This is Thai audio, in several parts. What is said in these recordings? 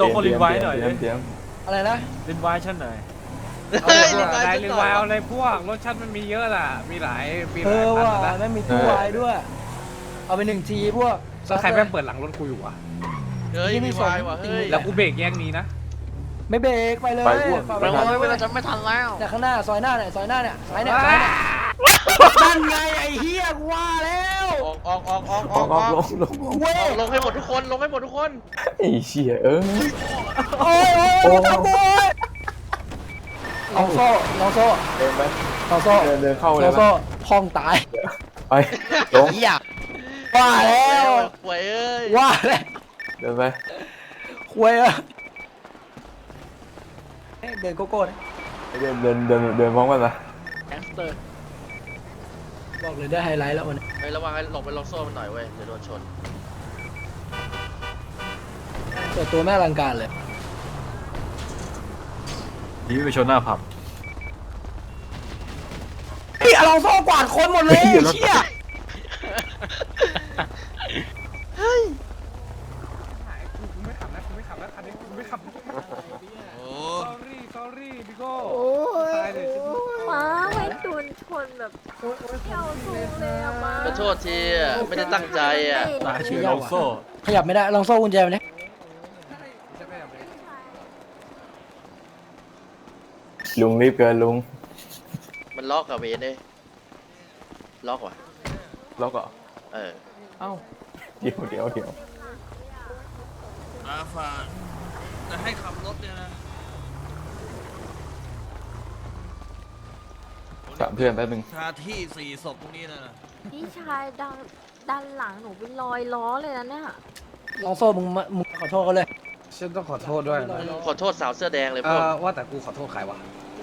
ตัวคนรีไวท์หน่อยเตรียมเตรียมอะไรนะ รีไวท์ฉันหน่อยเฮ้ยเอารีเลยไวได้ซ์รีหไวน่อยล์เอาเลยพวกรถชันมันมีเยอะล่ะ มีหลายมีหเอลายอพันว่ะนะนั่นมีตู้วายด้วย เอาไปหนึ่งทีพวก แล้วใครแม่งเปิดหลังรถกูอยู่วะเฮ้ยมีวายว่ะเฮ้ยแล้วกูเบรกแย่งนี้นะ ไม่เบรกไปเลยไปพวก ฝ่าเราไปไม่เลยเราจะไม่ทันแล้ว แต่ข้างหน้าซอยหน้าเนี่ยซอยหน้าเนี่ยซ้ายเนี่ยซ้ายเนี่ย นั่นไงไอ้เฮียกูว่าแล้วออกออกออกออกออกออกลงลงลงเว้ยลงให้หมดทุกคนลงให้หมดทุกคนไอ้เชี่ยเออโอ้ยโอ้ยตะโกนลองโซ่ลองโซ่เดินไปลองโซ่เดินเดินเข้าลเลอยงไหมโซ่พองตายไปลงอยากว่าแล้วป่วยเอ้ยว่าแล้วเดินไปคุยอะเอ้ยเดินโกโก้นะเดินเดินเดินเดินพร้อมกันนะแอสเตอร์ บอกเลยได้ไฮไลท์แล้ววันนี้เฮ้ยระวังให้หลบไปล็อกโซ่มันหน่อยเว้ยเดี๋ยวโดนชนเปิดตัวแม่อลังการเลยยีไปชนหน้าผับเฮ้ยอลองโซ่กวาดคนหมดเลยไอ้เชี่ยกูไม่ขับแล้วกูไม่ขับแล้วคันนี้กูไม่ขับโอ้ sorry sorry พี่โก้โอ้ยตายเลยม้าไม่ โดนชนแบบเที่ยวสูงเลยอะม้าขอโทษทีอะไม่ได้ตั้งใจอะตายชื่อโลโซ่ขยับไม่ได้ลองโซ่กุญแจมาเนี่ยจะไม่เอาไปลุงรีบเกินลุง มันล็อกกับเวนเลยล็อกว่ะแล้วก็เออเอ้าเดี๋ยวเดี๋ยวเดี๋ยวอาฝากจะให้ขับรถเนี่ยนะ ถามเพื่อนแป๊บนึงชาที่สี่ศพตรงนี้นะพี่ชายดันดันหลังหนูเป็นรอยล้อเลยนะเนี่ยลองโซ่มึงมามึงขอโทษเขาเลยฉันต้องขอโทษด้วยนะขอโทษสาวเสื้อแดงเลยเอพวกอว่าแต่กูขอโทษใครวะ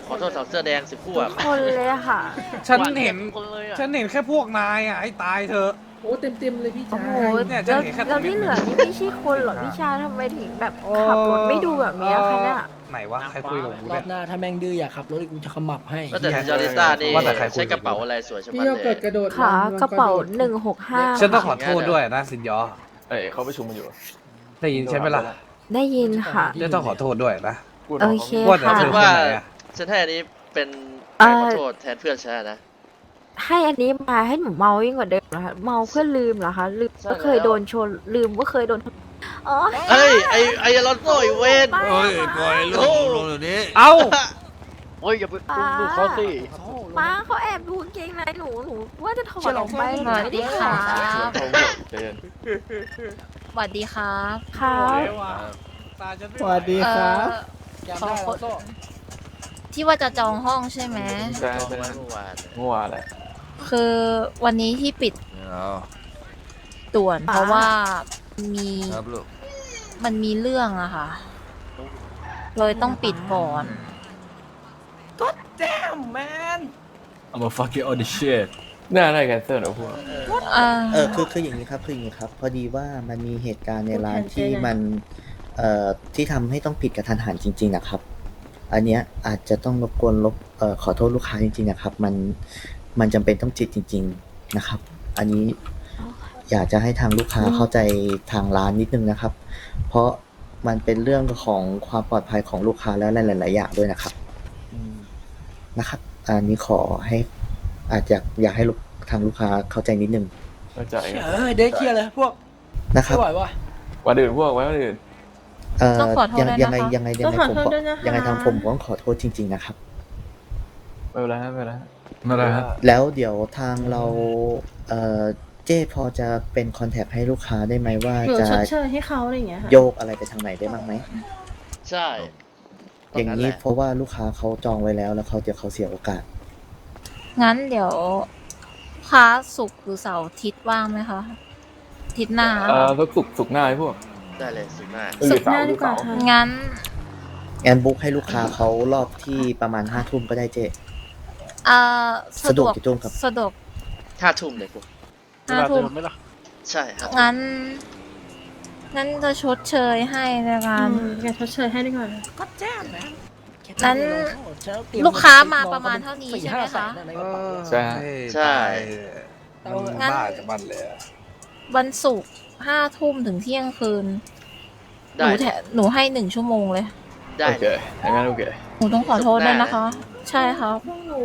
ขอโทษสาวเสื้อแดงสิพวทุกกคนเลยอะค่ะ ฉันเห็น คนเลยอะฉันเห็นแค่พวกนายอะไอ้ตายเธอะ โอ้เต็มเต็มเลยพี่โอ้ชาโหยเนี่ยจะแล้วเห็นแค่ตรงนี้แล้วที่เหลือนี่ไม่ใช่คนเหรอพี่ชายทำไมถึงแบบขับรถไม่ดูแบบเนี้ยคะเนี่ยไหนวะใครคุยกับกูรอเนี่ยบหน้าถ้าแม่งดื้ออย่าขับรถอีกกูจะขมับให้ก็แต่จอริต้านี่ว่าแต่ใครคุย ใช้กระเป๋าอะไรสวยใช่ไหมพี่โยเกิดกระโดดขากระเป๋าลองหนึ่งหกห้าฉันต้องขอโทษด้วยนะสินยอเอ้ยเขาประชุมกันอยู่ได้ยินใช่ไหมล่ะได้ยินค่ะ ฉันต้องขอโทษด้วยนะพูดโอหน่ยเค ว่าแต่ค่ะเธอคนไหนอะฉันให้อันนี้เป็นเอ่การอขอโทษแทนเพื่อนฉันนะ ให้อันนี้มาให้หนูเมายิ่งกว่าเดิมเหรอคะเมาเพื่อลืมเหรอคะลืมใช่ว่าเคยแล้วโดนชนลืมว่าเคยโดนอ๋อเฮ้ยไอไออลอนโซอีเวนไปเฮ้ยอะปล่อยลูโอ้กลงเดี๋ยวนี้เอ้าโอ้ยอย่าไปป้าดูเขาสิป้าเขาแอบดูกางเกงในหนูหนูว่าจะถอดเชื่ออลอองกโซ่ไปหน่อยดิค่ะเขาหมดใจเย็นสวัสดีครับค่ะตาฉันไม่สวัสดีครับแกมได้ลองโซ่ที่ว่าจะจองห้องใช่ไหมใช่จองใช่ไว้เมื่อวานเมื่อวานแหละ คือวันนี้ที่ปิดเอาต่วน เพราะว่ามีครับลูกมันมีเรื่องอะค่ะ เลยต้องปิดก่อนแจมแมน I'm a fucking all the shit น่าได้แคนเซิลเหรอพวกอ่าเออคือคืออย่างนี้ครับคืออย่างนี้ครับ พอดีว่ามันมีเหตุการณ์ในร้านที่มันเอ่อที่ทำให้ต้องปิดกระทันหันจริง ๆ นะครับ อันเนี้ยอาจจะต้องรบกวนลบเอ่อขอโทษลูกค้าจริงๆนะครับ มัน มันจำเป็นต้องจิตจริง ๆนะครับ อันนี้อยากจะให้ทางลูกค้าเข้าใจทางร้านนิดนึงนะครับ เพราะมันเป็นเรื่องของความปลอดภัยของลูกค้าและหลาย ๆ อย่างด้วยนะครับนะครับ อันนี้ขอให้อาจจะอยากให้ลูกทางลูกค้าเข้าใจนิดนึงเข้าใจเออเด็กเคลียร์เลยพวกนะครับไม่ไหววะวันอื่นพวกไว้วันอื่นเอ่อต้องขอโทษยังด้วยยังไงนะคะยังไงยังไงผมขอยังไงทางผมผมต้องขอโทษจริง ๆ นะครับ ไม่เป็นไรไม่เป็นไรไม่เป็นไรฮะแล้วเดี๋ยวทางเราเอ่อเจ้พอจะเป็นคอนแทคให้ลูกค้าได้ไหมว่าหนูจะชดเชยให้เขาอะไรอย่างเงี้ยค่ะ โยกอะไรไปทางไหนได้บ้างไหม ใช่อย่างนี้เพราะว่าลูกค้าเขาจองไว้แล้วแล้วเขาเดี๋ยวเขาเสียโอกาส งั้นเดี๋ยวค้าสุกร์หรือเสาร์อาทิตย์ว่างไหมคะอาทิตย์หน้าเอ่อสักสุกร์สุกร์หน้าไอ้พวกได้เลยสุดมากหรือเสาร์หรือเสาร์งั้น แอนบุ๊กให้ลูกค้าเขารอบที่ประมาณห้าทุ่มก็ได้เจ้ อ่าสะดวกกี่ทุ่มครับ สะดวกห้าทุ่มเลยพวกห้าทุ่มใช่ห้าทุ่มงั้น งั้นจะชดเชยให้ในการอืมอย่าชดเชยให้ดีกว่า ก็แจมแมนนั้น ลูกค้ามาประมาณเท่านี้ใช่ไหมคะสี่ห้าแสนนในกระเป๋าใช่ฮะใช่มันงั้น บ้าจะบันเลยอะวันศุกร์ห้าทุ่มถึงเที่ยงคืน หได้นูแถหนูให้หนึ่งชั่วโมงเลย ได้โอเคอย่างนั้นโอเค หนูต้องขอโทษด้วยนะคะ ใช่ครับ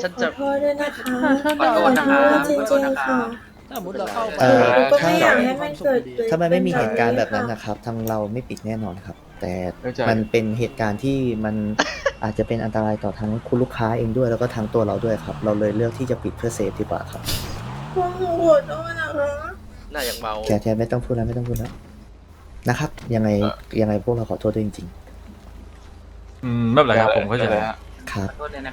ฉันจะขอโทษด้วยนะคะขอโทษนะคะจริงๆค่ะ ถ้าสมมติเราเข้าไปเอ่อหนูก็ไม่อยากให้มันเกิดเลยถ้ามันไม่มีเหตุการณ์แบบนั้นนะครับ ทางเราไม่ปิดแน่นอนครับ แต่เข้าใจ มันเป็นเหตุการณ์ที่มัน อาจจะเป็นอันตรายต่อทั้งคุณลูกค้าเองด้วยแล้วก็ทั้งตัวเราด้วยครับ เราเลยเลือกที่จะปิดเพื่อเซฟดีกว่าครับพวกหนูขอโทษนะคะหน้าอย่างเมา แกแกไม่ต้องพูดแล้วไม่ต้องพูดแล้วนะครับ ยังไงยังไงพวกเราขอโทษด้วยจริง อืมไม่เป็นไรครับผมเข้าใจ ได้ฮะๆครับ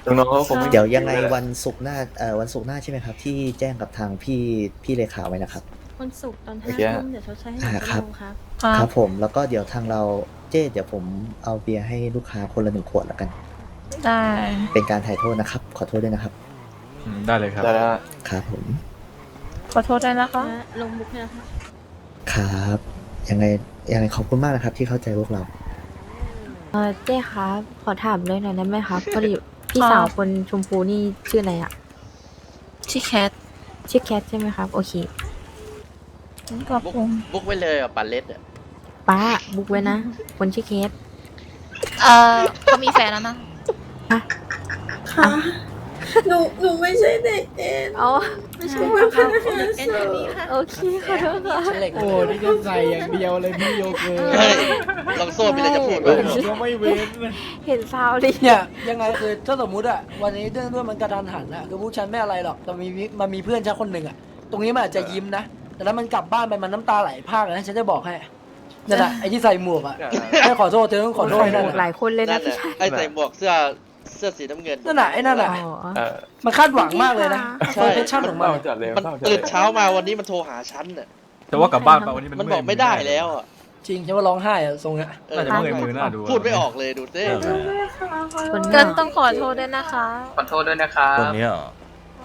น้องๆเขาคงไม่เดี๋ยวยังไงวันศุกร์หน้าเอ่อวันศุกร์หน้าใช่ไหมครับ ที่แจ้งกับทางพี่พี่เลขาไว้นะครับ วันศุกร์ตอนโอห้าเคทุ่มเดี๋ยวชดใช้ให้หอ่านึ่งครัชั่บวโมงครับครับ ครับ ผมแล้วก็เดี๋ยวทางเราเจ๊เดี๋ยวผมเอาเบียร์ให้ลูกค้าคนละหนึ่งขวดแล้วกัน ได้ เป็นการถ่ายโทษนะครับ ขอโทษด้วยนะครับอืมได้เลยครับได้แล้วฮะครับผมขอโทษด้วยนะคะและลงบุกให้นะคะ ครับยังไงยังไงขอบคุณมากนะครับ ที่เข้าใจพวกเรา เออเจ๊ครับขอถามเลยหน่อยได้ไหมครับพอดีพี่สาวคนชมพูนี่ชื่ออะไรอะที่แคทชื่อแคทใช่ไหมครับ โอเคกับบุ๊กผมบุ๊กไว้เลยอะปันเล็ดอะป้าบุ๊กไว้นะคนชื่อเคสเออเขามีแฟนแล้วนะ ค่ะ หนูหนูไม่ใช่เด็กเอ็นอ๋อไม่ใช่ค่ะเด็กเอ็นแบบนี้ค่ะโอเคขอโทษค่ะเหล็กโอ้นี่ก็ใส่อย่างเดียวเลยพี่โยเกอร์เฮ้ยลองโซ่มีอะไรจะพูดไหมก็ไม่เว้นเลยเห็นซาวดิเนี่ยยังไงคือถ้าสมมุติอะวันนี้เรื่องด้วยมันกระทันหันอะคือพวกฉันไม่อะไรหรอกแต่มีมันมีเพื่อนฉันคนหนึ่งอะตรงนี้มันอาจจะยิ้มนะ แต่ถ้ามันกลับบ้านไปมันน้ำตาไหลพรากนะฉันจะบอกให้นั่นแหละไอ้ที่ใส่หมวกอะให้ขอโทษเธอต้องขอโทษให้นั่นหน่ะลายคนเลยนั่นะนพี่น่ะชายไอ้ใส่หมวกเสื้อ เสื้อสีน้ำเงินนั่นน่ะไอ้นั่นอ๋น่ะอเออมันคาดหวังมากเลยนะใช่ เฟชั่นของมันเศร้าจัดเลยมันเศร้าจัดตื่นเลยเช้ามาวันนี้มันโทรหาฉันน่ะแต่ว่ากลับบ้านไปวันนี้มันมันบอกไม่ได้แล้วอะจริงฉันว่าร้องไห้อะทรงเนี้ยเออน่าจะเมื่อยมือหน้าดูพูดไม่ออกเลยดูเต้คนก็น่ะต้องขอโทษด้วยนะคะขอโทษด้วยนะครับคนนี้เหรอ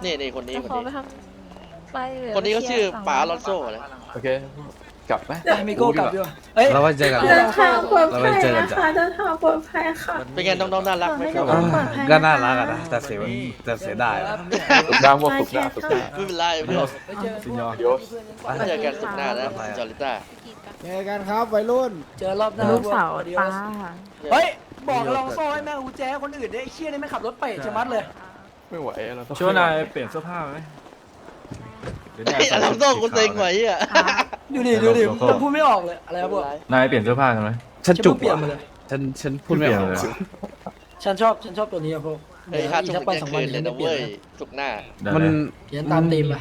นี่นี่คนนี้จะคนขอนี้ ไปทำไปหรืคนนี้ก็ชื่อไปป๋าเคลียร์ลอนโซ่นะโอเค กลับไหมไปมิโก้กลับดีกว่าเอ้ยเราไว้เจอกัน เดินทางปลอดเราภัไว้ยเจอกันนะจ้ะคะเดินทางปลอดภัยค่ะเป็นไงน้องๆน่ารักไหมครับขอให้ก็น่ารักอะนะแต่เสียแต่เสียดายสุกหน้าพวกสุกหน้าสุกหน้าไม่เป็นไรเพื่อนไปเจอซิญญอโยสเจอกันสุดหน้านะจอริต้าเจอกันครับวัยรุ่น เจอรอบหน้าลูกสาวเดี๋ยป้าเฮ้ย บอกลองโซ่ให้แม่กูแจ้คนอื่นได้ไอ้เชี่ยนี่ไม่ขับรถเป๋จะมัดเลย ไม่ไหวเราต้องช่วยนายเปลี่ยนเสื้อผ้าไหม หรือนายไอ้อลองโซ่กูเซ็งไหวอะดูดิดูดิมันพูดไม่ออกเลยอะไรครับพวกนายเปลี่ยนเสื้อผ้ากันไหมฉันจุกเปลี่ยนว่ะมาเลยฉันฉันพูดไม่ออกเปลี่ยนเลยฉันชอบฉันชอบตัวนี้อะพวกเฮ้ยค่าทุ่มสักวันเที่ยสองงวัคืนนเลยฉันะจะเปลี่ยเว้ยนสุกหน้าได้มันเลยเขียนตามธีมไป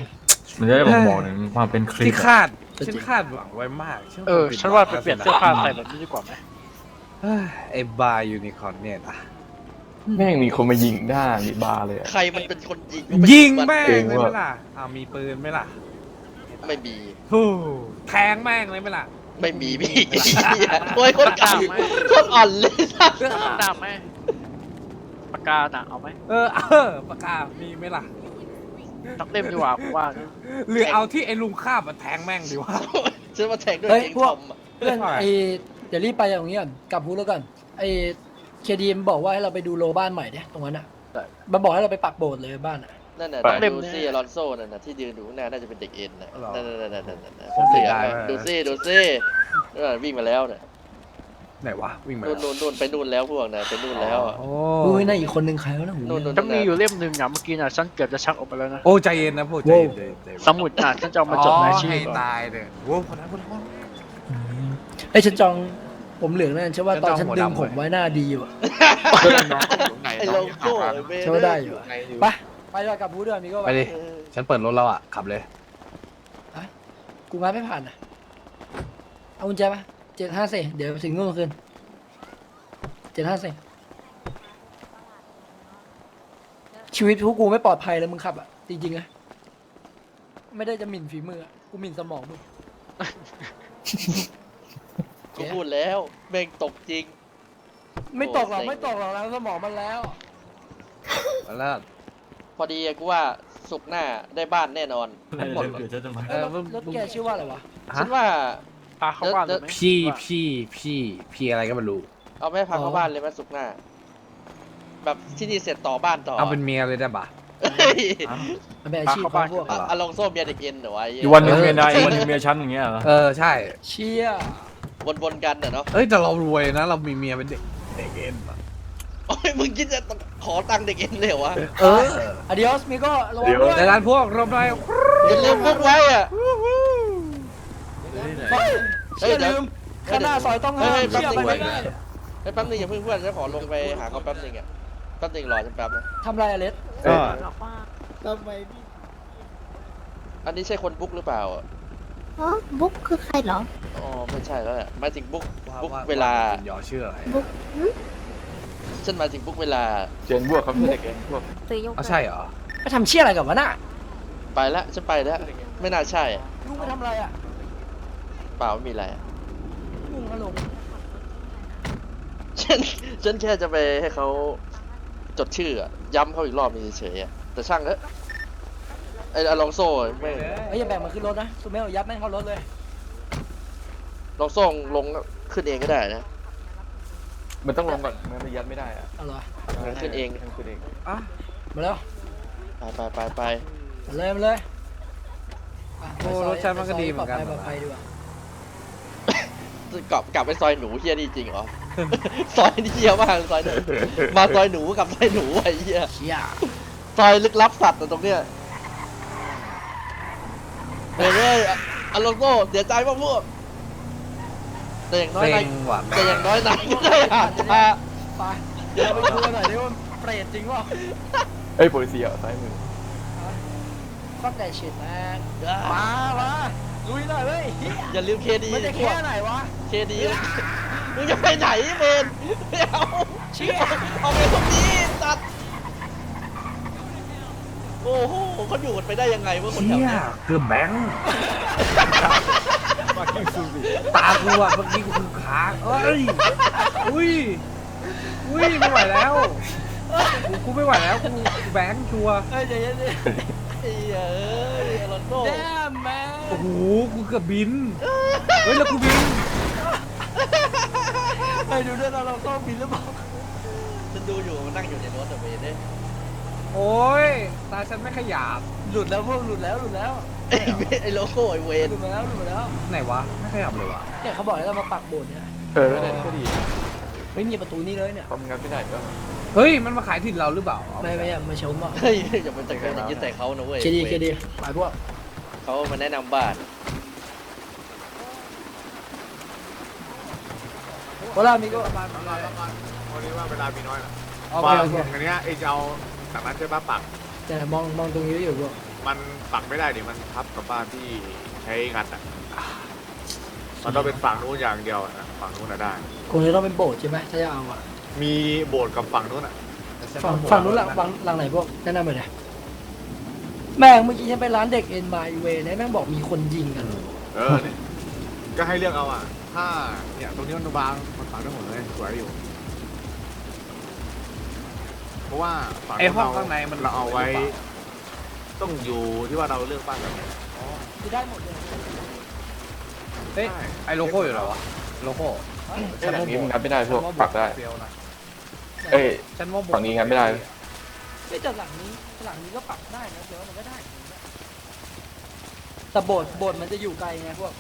มันจะได้บ่งบอกถึงความเป็นคลิที่ปอะคาดฉันคาดหวังไว้มากเออ ฉันว่าไปเปลี่ยนเสื้อผ้าใส่แบบนี้ดีกว่าไหมเอ้ยไอ้บาร์ยูนิคอร์นเนี่ยนะ แม่งมีคนมายิงหน้ามีบาร์เลยอะ ใครมันเป็นคนยิงยิงแม่งเก่งเลยไหมว่ะล่ะอ้าวมีปืนไหมล่ะไม่มี ฮู้แทงแม่งเลยไหมล่ะ ไม่มีพี่โอ้ยคนอ่อนคนอ่อนเลยสัสหน้าไหมปากกาหนักเอาไหมเออเออปากกา มีไหมล่ะ ตักเล่มดีกว่าผมว่านะหรือเอาที่ไอ้ลุงข้าบมาแทงแม่งดีวะ ฉันมาแทงด้วยเฮ้ยเองพวคกอมอะเพื่อนไอเดี๋ยวรีบไปอย่างนี้ก่อนกลับพูดแล้วก่อนไอ เคดีมบอกว่าให้เราไปดูโลบ้านใหม่เนี่ยตรงนั้นอะมันบอกให้เราไปปักโบสถ์เลยบ้านอะ นั่นน่ะไปดูซี่อลอนโซ่นั่นน่ะที่ยืนอยู่ข้างหน้าน่าจะเป็นเด็กเอ็นน่ะหรอนั่นนั่นนั่นนั่นนั่นนั่นผมเสียดายไหมมาก ดูซี่ดูซี่นั่นนะวิ่งมาแล้วน่ะไหนวะวิ่งมานู่นนู่นนู่นไปนู่นแล้วพวกน่ะไปนู่นแล้วอะ โอ้อุ้ยน่าอีกคนนึงใครวะนะหูนู่นนู่น จะมีอยู่เล่มหนึ่งอะเมื่อกี้น่ะฉันเกือบจะชักออกไปแล้วนะโอ้ใจเย็นนะพวกใจเย็นใจเย็นใจเย็นสมุดอะฉันจะเอามาจดรายชื่อให้ก่อนตายเลยโว้คนนั้นคนนั้นคนนั้นไอยฉันจอง ผมเหลืองนั่นใช่ว่าตอนฉัฉันนจองหัวดำดึงผมไว้หน้าดีอยู่อะไอ้โลโก้ไอ้เว้ยใช่ว่าได้อยู่อะไปไปดีกว่ากลับพูดด้วยมีก็ไปดิ เออฉันเปิดรถแล้วอะ ขับเลย กูมาไม่ผ่านอะ เอากุญแจมาเจ็ดห้าสี่เดี๋ยวถึงนู่นคืนเจ็ดห้าสี่ชีวิตพวกกูไม่ปลอดภัยเลยมึงขับอะ จริงๆนะไม่ได้จะหมิ่นฝีมืออะกูหมิ่นสมองมึง กูพูดแล้วแม่งตกจริง ไม่ตกหรอกโอ้เซ็งไม่ตกหรอกแล้วสมองมันแล้วแล้วพอดีอะกูว่าสุกร์หน้าได้บ้านแน่นอนนายจะเดี๋ยวฉันจะมา เออรถรถแกชื่อว่าอะไรวะฮะฉันว่า พาเข้าบ้านเลยไหมพี่พี่พี่พี่อะไรก็ไม่รู้ เอาแม่พักเข้าบ้านเลยไหมสุกร์หน้า แบบที่นี่เสร็จต่อบ้านต่อเอาเป็นเมียเลยได้ปะ เฮ้ยมันเป็นอาชีพของพวกเอาเหรออะลองโซ่เมียเด็กเอ็นเหรอวะไอ้เหี้ย อีกวันหนึ่งเมียนายอีกวันหนึ่งเมียฉันอย่างเงี้ยเหรอ เออ ใช่ เชี่ย วนๆกันน่ะเนาะเอ้ยแต่เรารวยนะเรามีเมียเป็นเด็กเด็กเอ็นอะโอ้ยมึงคิดจะขอตังค์เด็กเอ็นเลยเหรอวะเอออ d ดิออสมิโก้ระวังด้วยในร้านพวกรอบนายอย่าลืมพวกไว้อะเชื่อลืมข้างหน้าซอยต้องห้ามเฮ้ยเชื่อไปไม่ได้ไอ้ยแป๊บนึงอย่าเพิ่งเพื่อนจะขอลงไปหาเขาแป๊บนึงอะแป๊บนึงรอฉันแป๊บนะทำไรอะเลสก็ทำไมพี่อันนี้ใช่คนบุ๊กหรือเปล่าอะ อ๋อบุ๊กคือใครเหรอ อ๋อไม่ใช่แล้วแหละหมายถึงบุ๊กบุ๊กเวลา ยอชื่ออะไรบุ๊กฉันหมายถึงบุ๊กเวลา เจนบวกครับเพื่อนเด็กเองพวกซื้อยกอ๋อใช่เหรอไปทำเชี่ยอะไรกับวะน่ะไปแล้วฉันไปแล้ว ไม่น่าใช่อะลุงไปทำอะไรอะเปล่าไม่มีอะไรอะลุงฮัลโหลฉันฉันแค่จะไปให้เขาจดชื่ออะย้ำเขาอีกรอบนึงเฉยๆอะแต่ช่างเถอะ ไอ้อลองโซ่ไม่งเอ้ยอย่าแบ่งมาขึ้นรถนะสุเมลยัดแม่งเข้ารถเลยลองโซ่ลงขึ้นเองก็ได้นะ มันต้องลงก่อนมันไม่ยัดไม่ได้อะเอาเหรอมันขึ้นเอง มันขึ้นเองมาแล้วไปไปไปไปมาเลยมาเลยะโอ้ไปซยรสชาติมันก็ดีเหมือนกันปลอดภัยปลอดภัยดีกว่า กลับกลับไปซอยหนูเฮียนี่จริงเหรอ ซอยนี่เฮียมากซอยหนูมาซอยหนูกับซอยหนูไอ้เฮียเชี่ยซอยลึกลับสัตว์อะตรงเนี้ย เฮ้ยเฮ้ยอลองโซ่เสียใจมากพวกแต่อย่างน้อยเซ็นายงว่ะแต่อย่างน้อยนายก็ได้อ่านมาไปเดี๋ยวไปดูกันหน่อยดิว่าเปรตจริงวะเอ้ยโปลิเซียซ้ายมือฟักแต่ชิดแม่งมามาลุยหน่อยเว้ยเหี้ยอย่าลืมเคดีมันจะแค่ไหนวะ เคดีมึงจะไปไหนเมนไม่เอาเชี่ยเอาไปตรงนี้ตัด โอ้โหเขาอยู่กันไปได้ยังไงวะคนแถวเชี่ยเนี้ยคือแบงค์ตากูอะเมื่อกี้กูคือค้างเอ้ยอุ้ยอุ้ยไม่ไหวแล้วกูกูไม่ไหวแล้วกูกูแบงค์ชัวร์เฮ้ยเดี๋ยวเดี๋ยวเดี๋ยวไอ้เหี้ยเอ้ยอลอนโดแดมแม่โอ้โหกูเกือบบินเฮ้ยแล้วกูบินไปดูด้วยเราเราต้องบินหรือเปล่าฉันดูอยู่มันนั่งอยู่ในรถแต่เมนเนี่ย โอ้ยตาฉันไม่ขยับหลุดแล้วพวกหลุดแล้วหลุดแล้วไอ้เมนไอ้โลโก้ไอ้เวหนลุดมาแล้วหลุดมาแล้วไหนวะไม่ขยับเลยวะเนี่ยเขาบอกให้เรามาปักโบสถ์เนี่ยเออนั่นก็ดีไม่มีประตูนี่เลยเนี่ยทำงานไม่ได้ก็เฮ้ยมันมาขายถิ่นเราหรือเปล่าไม่ไม่อยากมาชมอะเฮ้ยอย่ามันจะเกิดอย่างนี้ใส่เขานะเว้ยเคดีเคดีไปพวกเขามาแนะนำบ้านเวลามีก็วันนี้ว่าเวลามีน้อยนะเอาฟัไปงเอาไปอันเนี้ยไอ้จะเอา จากนั้นใช่ปะปัก แต่มองมองตรงนี้อยู่พวกมันปักไม่ได้ดิมันทับกับบ้านที่ใช้งัดอะมันต้องเป็นฝั่งนู้นอย่างเดียวอะนะฝั่งนู้นน่ะได้ คงจะต้องเป็นโบสถ์ใช่ไหมถ้าจะเอาอะมีโบสถ์กับฝั่งนู้นอะฝั่งฝั่งนู้นหลังฝั่งหลังไหนพวกแนะนำไปเลยแม่งเมื่อกี้ฉันไปร้านเด็กเอ็นมาอีเวเนี่ยแม่งบอกมีคนยิงกันเออเนี่ยก็ให้เลือกเอาอะ ถ้าเนี่ยตรงนี้มันบางมันฝังได้หมดเลยสวยอยู่เพ ราะว่าฝั่งไอ้ห้องเรข้างในมันเราเอาไว้หรือเปล่าต้องอยู่ที่ว่าเราเลือกบ้านแบบไหนคือได้หมดเลยเฮ้ยไอโลโก้อยู่เหรอวะโลโก้เอ้ยหลังนี้มันงัดไม่ได้พวกฉันว่าปักได้เฟี้ยวนะเอ้ยฉันว่าฝั่งนี้งัดไม่ได้ไม่แต่หลังนี้หลังนี้ก็ปรับได้นะเดี๋ยวมันก็ได้แต่โบสถ์โบสถ์มันจะอยู่ไกลไงพวก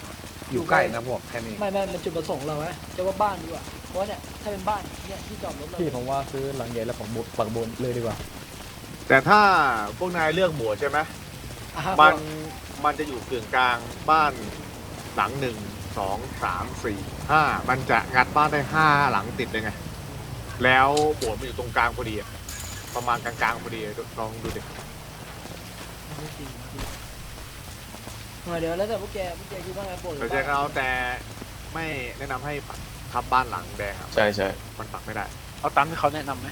อยู่ใกล้นะพวกแค่นี้ไม่ไม่มันจุดประสงค์เราไหมจะว่าบ้านดีกว่า เพราะว่าเนี่ยถ้าเป็นบ้านเนี่ยที่จอดรถเราพี่ผมว่าซื้อหลังใหญ่แล้วปักบนปักบนเลยดีกว่า แต่ถ้าพวกนายเลือกโบสถ์ใช่ไหมอะฮะมันมันจะอยู่กึ่งกลางบ้านหลังหนึ่งสองสามสี่ห้ามันจะงัดบ้านได้ห้าหลังติดเลยไง แล้วโบสถ์มันอยู่ตรงกลางพอดีอะประมาณกลางๆพอดีอะลองดูดิเดี๋ยวแล้วแต่พวกแกพวกแกคิดว่าไงโบสถ์หรืเราอจะบ้านเอาแต่ไม่แนะนำให้ปัก ทับบ้านหลังแดงอะใช่ใช่มันปักไม่ได้ เอาตามที่เขาแนะนำไหม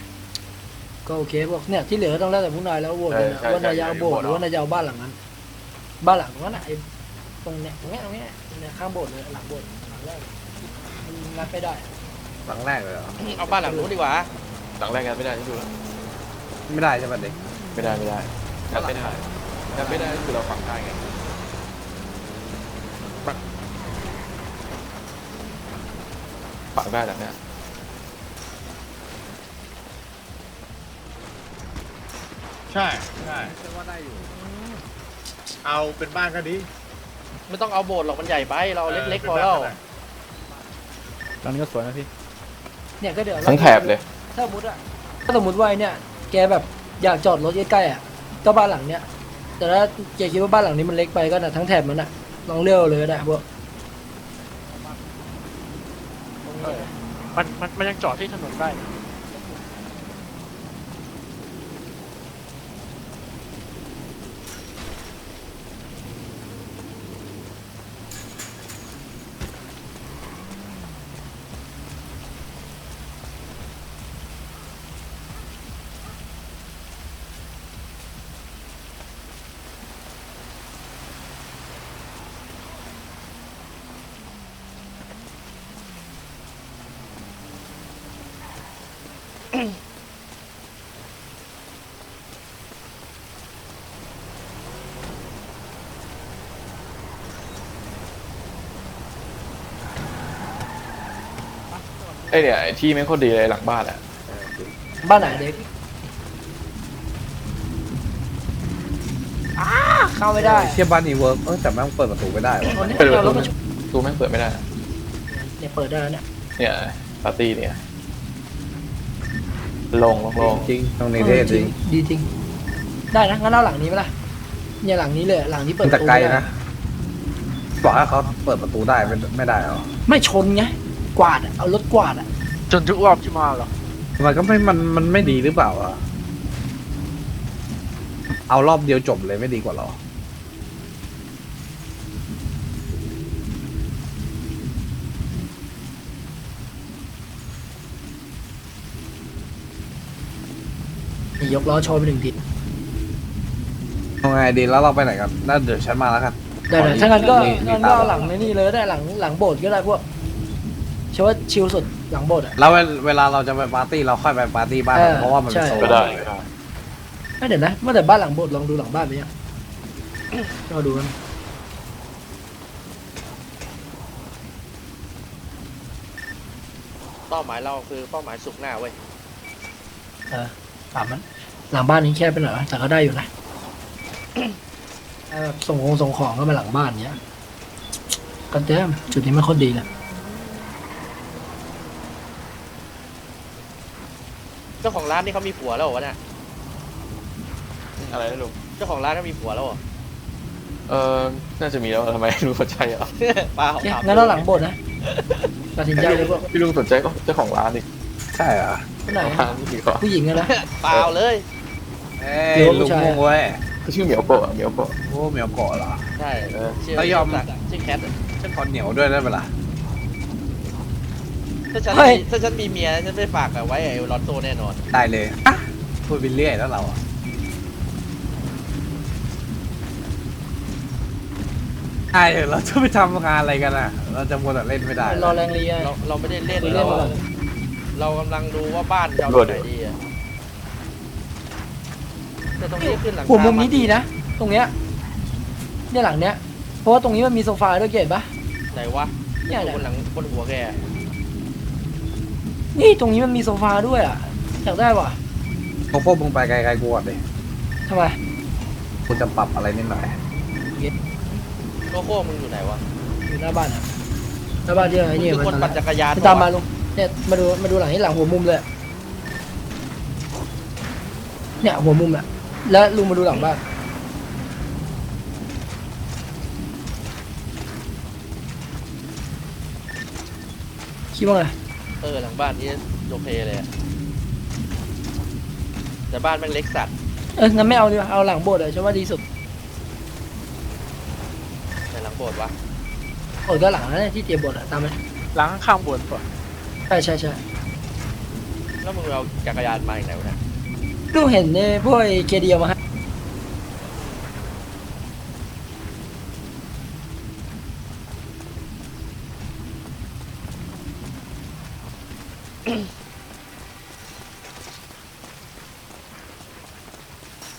ก็โอเคพวกเนี่ยที่เหลือต้องแล้วแต่ผู้นายแล้วโหวตกันนะว่านายจะเอาโบสถ์หรือว่านายจะเอาบ้านหลังนั้น บ้านหลังตรงนั้นน่ะไอ้ตรงเนี้ยตรงเนี้ยตรงเนี้ยเนี่ยข้างโบสถ์เลยหลังโบสถ์หลังแรกมันงัดไม่ได้หลังแรกเลยเหรอเอาบ้านหลังนู้นดีกว่าหลังแรกงัดไม่ได้ที่ดูแล้วไม่ได้ใช่ป่ะเด็กไม่ได้ไม่ได้งัดไม่ได้งัดไม่ได้ก็คือเราฝังได้ไงปัก ฝังได้แบบเนี้ยใช่ใช่ฉันว่าได้อยู่ เอาเป็นบ้านก็ดีไม่ต้องเอาโบสถ์หรอกมันใหญ่ไปเราเอาเล็กๆพอแล้วหลังนี้ก็สวยนะพี่ เนี่ยก็เดี๋ยวทั้งแถบเลย ถ้าสมมติอะถ้าสมมติว่าไอ้เนี่ย แกแบบอยากจอดรถใกล้ๆอะก็บ้านหลังเนี้ย แต่ถ้าแกคิดว่าบ้านหลังนี้มันเล็กไปก็น่ะทั้งแถบมันอะลองเลือกเอาเลยก็ได้พวก มันมันมันยังจอดที่ถนนได้ ไอยเนี่ยไอ้ที่ไม่งโคตรดีเลยหลังบ้านอะบ้านไหนเด็กอ้าเข้าไม่ได้เทียบบ้านนี้เวิร์กเออแต่แม่งเปิดประตูไม่ได้วะตอนนี้เปิดประเอารตูถมาชนตูแม่งเปิดไม่ได้อะเนี่ยเปิดได้แล้วเนี่ยเนี่ยปาร์ตี้เนี่ยลงลงลงจริงตรงนี้เท่จริงดีจริง ได้นะงั้นเอาหลังนี้ไหมล่ะเนี่ยหลังนี้เลยหลังที่เปิดแต่ประตูไกลม่ด้นะบอกให้เขาเปิดประตูได้ไม่ไม่ได้หรอไม่ชนไง กวาดอะเอารถกวาดอะจนทุกรอบที่มาหรอมันก็ไม่มันมันไม่ดีหรือเปล่าอะเอารอบเดียวจบเลยไม่ดีกว่าหรอ นี่ยกล้อชนไปหนึ่งทีเอาไงดีแล้วเราไปไหนกันน่าเดี๋ยวฉันมาแล้วกัน ได้เลยถ้างั้นก็นี่นี่งั้นก็ตามเอาหลังในนี่เลยได้หลังหลังโบสถ์ก็ได้พวก เชื่อว่าชิลสุดหลังโบสถ์อะ แล้วเวลเวลาเราจะไปปาร์ตี้เราค่อยไปปาร์ตี้บ้านเออเพราะว่ามันเป็นใช่ โซนก็ได้ไม่เดี๋ยวนะเมื่อแต่บ้านหลังโบสถ์ลองดูหลังบ้านไปยังเราดูกันเป้าหมายเราคือเป้าหมายสุกหน้าเว้ยเออตามนั้นหลังบ้านนี้แค่ไปหน่อยวะแต่ก็ได้อยู่นะเอาแบบส่งของส่งของก็มาหลังบ้านเนี้ยก็เต็มจุดนี้ไม่ค่อยดีเลย เจ้าของร้านนี่เขามีผัวแล้วเหรอวะเนี่ยอะไรนะลุงเจ้าของร้านเขามีผัวแล้วเหรอ เออน่าจะมีแล้วทำไมรู้สนใจอะเปล่าเนี่ยถามงั้นเราหลังโบสถ์นะตัดสินใจเลยพวกพี่ลุงสนใจก็เจ้าของร้านดิใช่เหรอคนไหนร้านนี่ดีกว่าผู้หญิงอะนะ เปล่าเลย เอ้เดี๋ยยวผู้ลุงชาย งงเว้ยเขาชื่อเหมียวโกะอะเหมียวโกะโอ้เหมียวเกาะเหรอ ใช่เออ ชื่อแล้วยอม ชื่อแคทอะฉันขอเหนียวด้วยได้ไหมล่ะ ถ้าฉันเฮ้ยมีถ้าฉันมีเมียฉันไม่ฝากเอาไว้ไอ้ลอนโซแน่นอน ได้เลยอะพูดไปเรื่อยแล้วเราอะไอ้เดี๋ยวเราจะไปทำงานอะไรกันอะ เราจะมัวแต่เล่นไม่ได้รอแรงเรียเราเราไม่ได้เล่นเล่นเราก่อนเรากำลังดูว่าบ้านจะเอาที่ไหนดีอะแต่ตรงนี้ขึ้นหลังหัวมุมนี้ดีนะ ตรงเนี้ยเนี่ยหลังเนี้ย เพราะว่าตรงนี้มันมีโซฟาด้วยเกตปะไหนวะเนี่ยแหละบนหลังบนหัวแก นี่ตรงนี้มันมีโซฟาด้วยอะอยากได้ว่ะพวกพวกมึงไปไกลๆกูก่อนดิทำไมกูจะปรับอะไรนิดหน่อยโลโก้มึงอยู่ไหนวะอยู่หน้าบ้านอะหน้าบ้านที่ไอ้นี่คือมันคนปั่นจักรยานตามมาลุงเนี่ยมาดูมาดูหลังนี้หลังหัวมุมเลยเนี่ยหัวมุมอะแล้วลุงมาดูหลังบ้านคิดว่าไง เออหลังบ้านนี้โอเคเลยอะแต่บ้านแม่งเล็กสัตว์เอองั้นไม่เอาดีกว่าเอาหลังโบสถ์เลยฉันว่าดีสุดในหลังโบสถ์วะโอ้ยก็หลังนั้นนะที่เตรียมโบสถ์อะตามไหมหลังข้างบนป่ะใช่ใช่ใช่แล้วมึงเอาจักรยานมาอย่างไหนวะเนี่ยลูกเห็นในพวกเคดีเอามาให้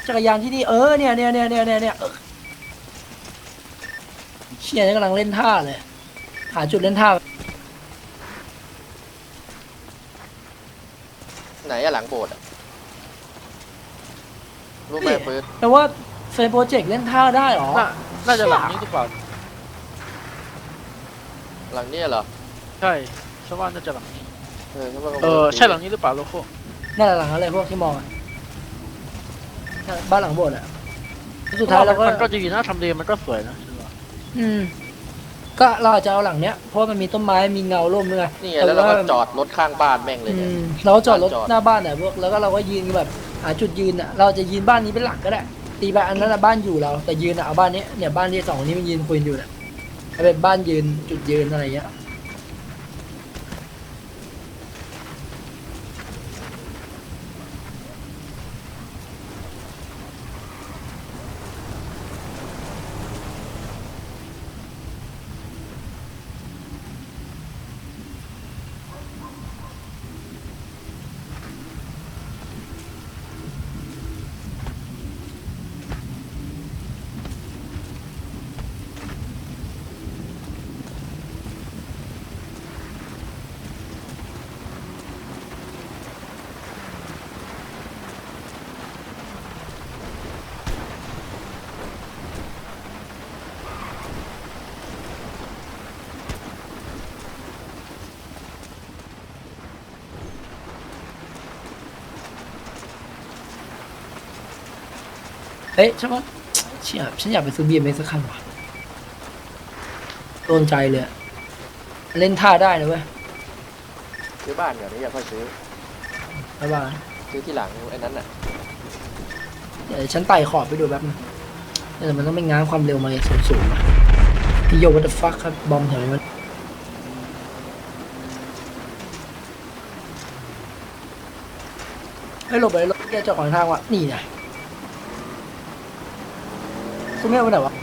จักรยานที่นี่เออเนี่ยเนี่ยเนี่ยเนี่ยเนี่ยเนี่ยเออเชียนี่กำลังเล่นท่าเลย หาจุดเล่นท่า ไหนอะหลังโบสถ์อะรู้ไหมนี่ปืนแต่ว่าเฟนโปรเจกต์เล่นท่าได้เหรอน่าจะหลังนี้หรือเปล่า หลังเนี้ยเหรอ ใช่ใฉันว่าน่าจะหลังนี้ เออฉันว่าขาเออใช่หลังนี้หรือเปล่าโลโก้นั่นแหละหลังอะไรพวกที่มองอะนั่นบ้านหลังโบสถ์อะแล้วสุดท้ายเราก็มันก็จะอยู่หน้าทำเลมันก็สวยนะฉันว่าอืม ก็เราอาจจะเอาหลังเนี้ยเพราะมันมีต้นไม้มีเงาร่มด้วยไงนี่ไงแล้วเราก็จอดรถข้างบ้านแม่งเลยอืเนี่ยมเราก็จอดรถจอดหน้าบ้านเนี่ยพวกแล้วก็เราก็ยืนแบบหาจุดยืนอะเราจะยืนบ้านนี้เป็นหลักก็ได้ตีไปอันนั้นอะบ้านอยู่เรา แต่ยืนอะเอาบ้านนี้เนี่ยบ้านที่สองนี้มันยืนคุยอยู่เนี่ยเอาเป็นบ้านยืนจุดยืนอะไรเงี้ย เอ๊ะใช่ปะเชี่ยฉันอยากไปซื้อเบียร์เมสักคันว่ะโดนใจเลยอะเล่นท่าได้นะเว้ยซื้อบ้านก่อนนี่อย่าค่อยซื้อบ๊ายบายซื้อที่หลังไอ้นั้นน่ะเดี๋ยวฉันไต่ขอบไปดูแป๊บนึงแต่มันต้องไม่ง้างความเร็วมาสูงสูงๆอะพี่โยวัตฟักครับ บอมแถวนี้มันเฮ้ยหลบไปหลบแกเจ้าของทางว่ะนี่ไง ซูเมลไปไหนวะ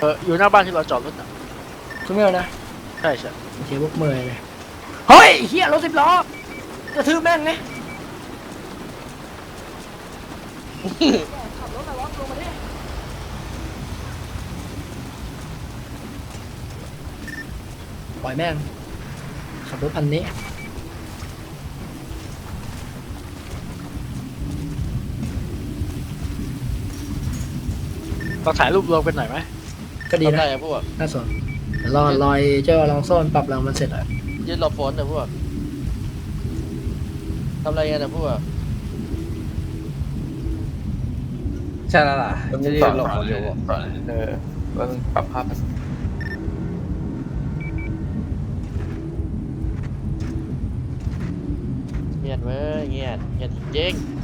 เอออยู่หน้าบ้านที่เราจอดรถอะซูเมลนะใช่ใช่โอเคพวกเมย์เลยเฮ้ยเฮียรถสิบล้อกระทืบแม่งไงขับรถอะไรวะลงมาดิปล่อยแม่งขับรถพันนี้ เราถ่ายรูปรวมกันหน่อยไหมก็ดีทำนะ ได้อะพวกน่าสนเดี๋ยวรอรอยเจ้าลองโซ่มันปรับแรงมันเสร็จอะยืนรอฝนนะพวกทำอะไรกันนะพวกใช่แล้วล่ะมันมีจะปรัยืบนหลบหรออยู่เออว่าต้องปรับภาพเงียบเว้ยเงียบเงียบจริงๆ